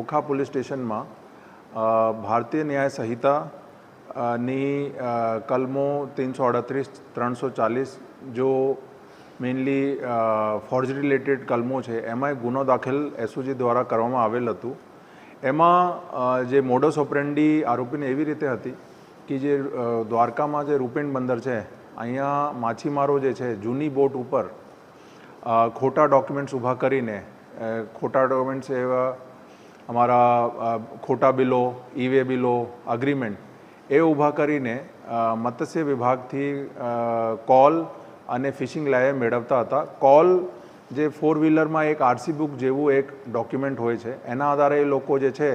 Okha police સ્ટેશનમાં ભારતીય ન્યાય સંહિતા ની કલમો ત્રણસો અડત્રીસ ત્રણસો ચાલીસ, જો મેઇનલી ફોર્જ રિલેટેડ કલમો છે, એમાં એક ગુનો દાખલ એસઓજી દ્વારા કરવામાં આવેલ હતું. એમાં જે મોડસ ઓપરેન્ડી આરોપીને એવી રીતે હતી કે જે દ્વારકામાં જે રૂપેણ બંદર છે, અહીંયા માછીમારો જે છે, જૂની બોટ ઉપર ખોટા ડોક્યુમેન્ટ્સ ઊભા કરીને ખોટા ડોક્યુમેન્ટ્સ એવા અમારા ખોટા બિલો ઈવે બિલો અગ્રીમેન્ટ એ ઊભા કરીને મત્સ્ય વિભાગથી કોલ અને ફિશિંગ લાયે મેળવતા હતા. કોલ જે ફોર વ્હીલરમાં એક આરસી બુક જેવું એક ડોક્યુમેન્ટ હોય છે, એના આધારે એ લોકો જે છે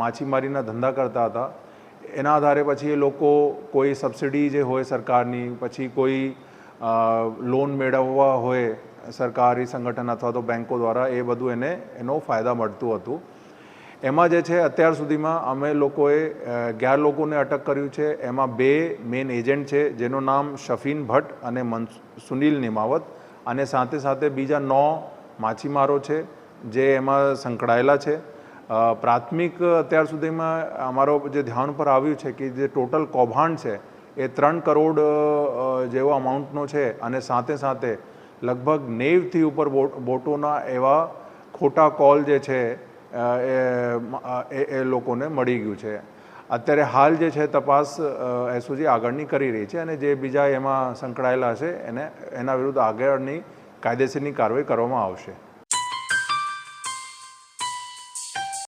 માછીમારીના ધંધા કરતા હતા. એના આધારે પછી એ લોકો કોઈ સબસિડી જે હોય સરકારની, પછી કોઈ લોન મેળવવા હોય સરકારી સંગઠન અથવા તો બેંકો દ્વારા એ બધું એને, એનો ફાયદા મળતું હતું. એમાં જે છે, અત્યાર સુધીમાં અમે લોકોએ અગિયાર લોકોને અટક કર્યું છે. એમાં બે મેઇન એજન્ટ છે, જેનું નામ શફીન ભટ્ટ અને મન, સુનિલ નિમાવત અને સાથે સાથે બીજા નવ માછીમારો છે, જે એમાં સંકળાયેલા છે. પ્રાથમિક અત્યાર સુધીમાં અમારો જે ધ્યાન પર આવ્યું છે કે જે ટોટલ કૌભાંડ છે, એ ત્રણ કરોડ જેવો અમાઉન્ટનો છે અને સાથે સાથે લગભગ નેવથી ઉપર બોટ, બોટોના એવા ખોટા કોલ જે છે એ એ લોકોને મળી ગયું છે. અત્યારે હાલ જે છે તપાસ એસઓજી આગળની કરી રહી છે અને જે બીજા એમાં સંકળાયેલા હશે એને, એના વિરુદ્ધ આગળની કાયદેસરની કાર્યવાહી કરવામાં આવશે.